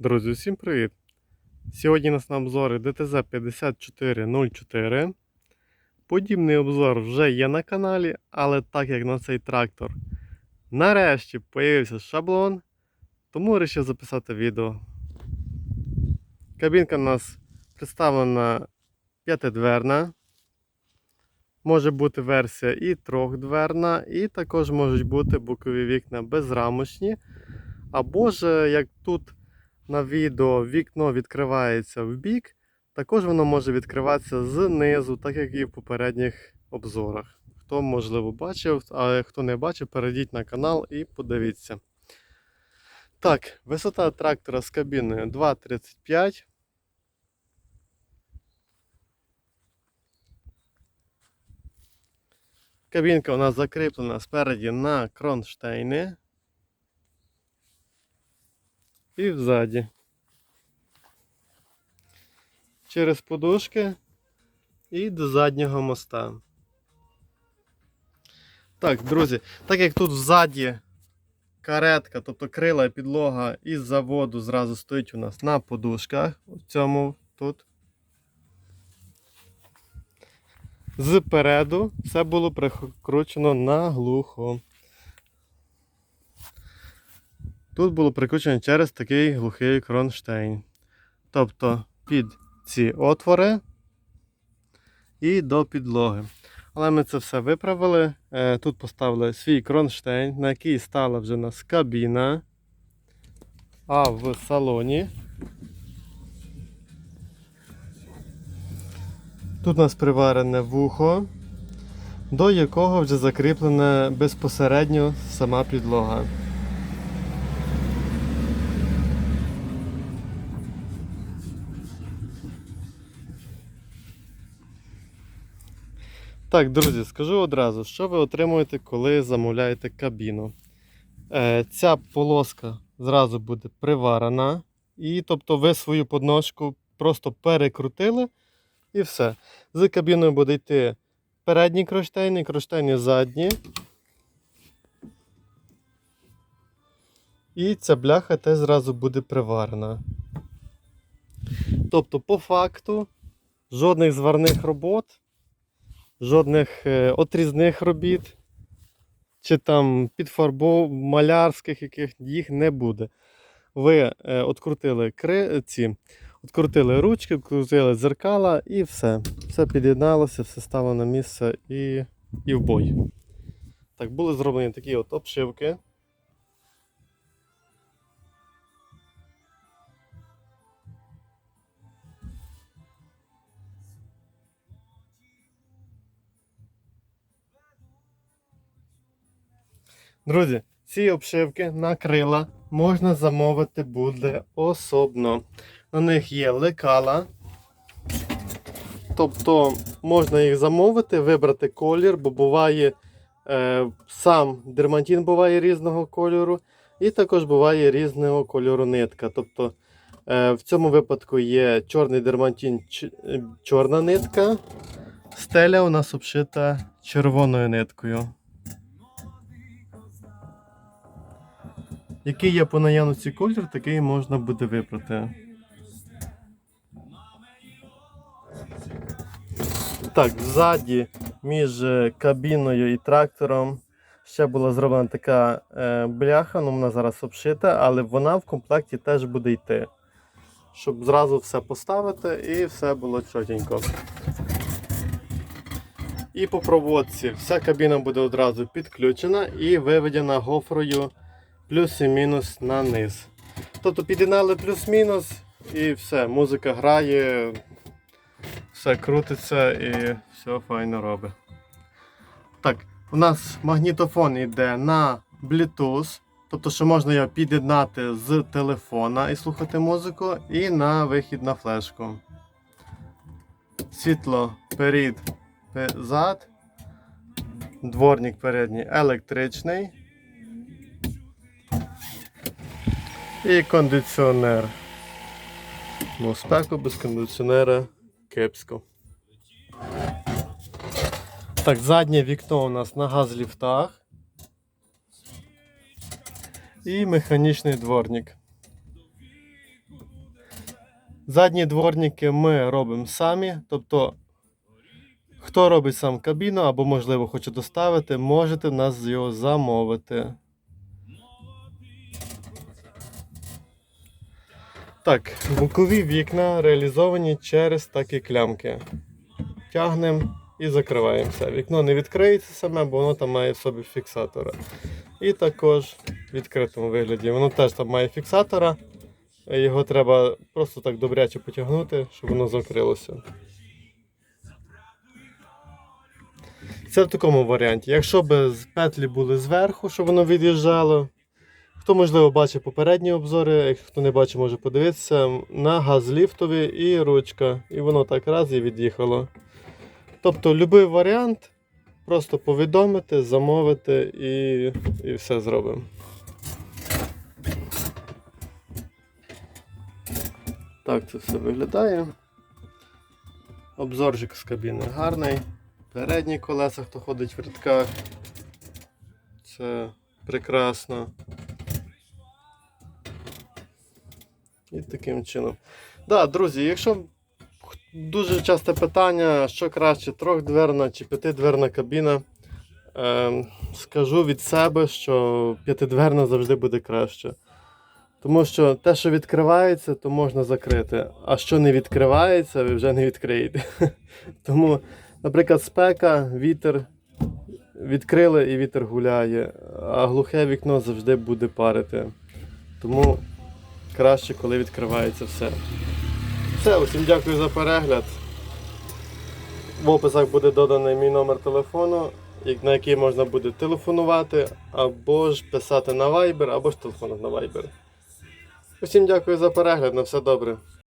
Друзі, усім привіт! Сьогодні у нас на обзорі DTZ 5404. Подібний обзор вже є на каналі, але так як на цей трактор нарешті появився шаблон, тому вирішив записати відео. Кабінка у нас представлена п'ятидверна. Може бути версія і трьохдверна, і також можуть бути бокові вікна безрамочні. Або ж, як тут на відео вікно відкривається в бік, також воно може відкриватися знизу, так як і в попередніх обзорах. Хто, можливо, бачив, а хто не бачив, перейдіть на канал і подивіться. Так, висота трактора з кабіною 2,35. Кабінка у нас закріплена спереді на кронштейни. І взаді. Через подушки і до заднього моста. Так, друзі, так як тут ззаді каретка, тобто крила і підлога із заводу зразу стоїть у нас на подушках. В цьому тут. Зпереду все було прикручено наглухо. Тут було прикручено через такий глухий кронштейн. Тобто під ці отвори і до підлоги. Але ми це все виправили. Е, Тут поставили свій кронштейн, на який стала вже у нас кабіна. А в салоні. Тут у нас приварене вухо, до якого вже закріплена безпосередньо сама підлога. Так, друзі, скажу одразу, що ви отримуєте, коли замовляєте кабіну. Е, ця полоска зразу буде приварена. І тобто ви свою подножку просто перекрутили і все. З кабіною буде йти передні кронштейни, кронштейни задні. І ця бляха теж зразу буде приварена. Тобто, по факту, жодних зварних робот жодних е, отрізних робіт, чи там підфарбов, малярських яких їх не буде. Ви відкрутили открутили кри, ці, открутили ручки, открутили дзеркала і все. Все під'єдналося, все стало на місце і, і в бой. Так, були зроблені такі от обшивки. Друзі, ці обшивки на крила можна замовити буде особно. На них є лекала. Тобто можна їх замовити, вибрати колір, бо буває е, сам дермантин буває різного кольору, і також буває різного кольору нитка. Тобто е, в цьому випадку є чорний дермантин, е, чорна нитка, стеля у нас обшита червоною ниткою. Який є по наявності колір, такий можна буде вибрати. Так, ззаді між е, кабіною і трактором ще була зроблена така е, бляха, ну вона зараз обшита, але вона в комплекті теж буде йти. Щоб зразу все поставити і все було чотенько. І по проводці вся кабіна буде одразу підключена і виведена гофрою плюс і мінус на низ. Тобто підігнали плюс-мінус і все, музика грає, все крутиться і все файно робить. Так, у нас магнітофон йде на Bluetooth, тобто, що можна його під'єднати з телефона і слухати музику, і на вихід на флешку. Світло перед, зад, дворник передній електричний. І кондиціонер. Ну, спеку без кондиціонера кепсько. Так, заднє вікно у нас на газліфтах. І механічний дворник. Задні дворники ми робимо самі. Тобто, хто робить сам кабіну або, можливо, хоче доставити, можете нас його замовити. Так, бокові вікна реалізовані через такі клямки. Тягнемо і закриваємо все. Вікно не відкриється саме, бо воно там має в собі фіксатора. І також в відкритому вигляді. Воно теж там має фіксатора. Його треба просто так добряче потягнути, щоб воно закрилося. Це в такому варіанті. Якщо б петлі були зверху, щоб воно від'їжджало. Хто, можливо, бачив попередні обзори, хто не бачив, може подивитися. На газ ліфтові і ручка. І воно так раз і від'їхало. Тобто, будь-який варіант, просто повідомити, замовити і, і все зробимо. Так це все виглядає. Обзорчик з кабіни гарний. Передні колеса, хто ходить в рядках. Це прекрасно. І таким чином. Да, друзі, якщо дуже часте питання, що краще, трьохдверна чи п'ятидверна кабіна, ем, скажу від себе, що п'ятидверна завжди буде краще. Тому що те, що відкривається, то можна закрити. А що не відкривається, ви вже не відкриєте. Тому, наприклад, спека, вітер відкрили і вітер гуляє, а глухе вікно завжди буде парити. Тому краще, коли відкривається все. Все, усім дякую за перегляд. В описах буде доданий мій номер телефону, на який можна буде телефонувати, або ж писати на Viber, або ж телефонувати на Viber. Усім дякую за перегляд, на все добре.